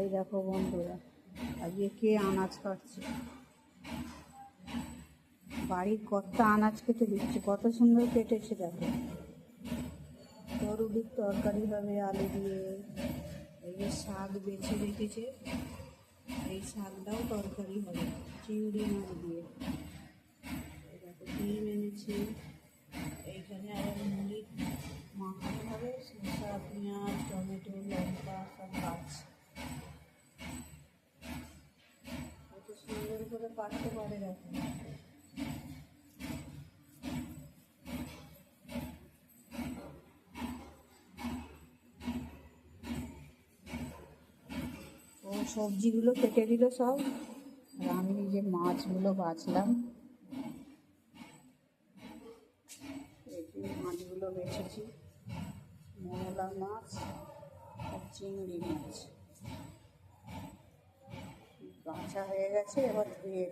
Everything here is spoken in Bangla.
এই দেখো বন্ধুরা, আজকে কে আনাজ কাটছে? বাড়ির কত আনাজ কেটে দিচ্ছে, কত সুন্দর কেটেছে দেখো। তরুলির তরকারি হবে আলু দিয়ে, এই যে শাক বেছে রেখেছে, এই শাকটাও তরকারি হবে, চিংড়ি মাছ দিয়ে। দেখো ডিম এনেছে, এইখানে আবার মুড়ি মাখানো হবে শসা পেঁয়াজ, টমেটো, লঙ্কা সব গাছ সুন্দর করে কাটতে পারে দেখো ও সবজিগুলো কেটে দিল সব। আর আমি যে মাছগুলো বাছলাম। মাছগুলো বেছেছি। মোলা মাছ আর চিংড়ি মাছ। 晚上还要在这里给我推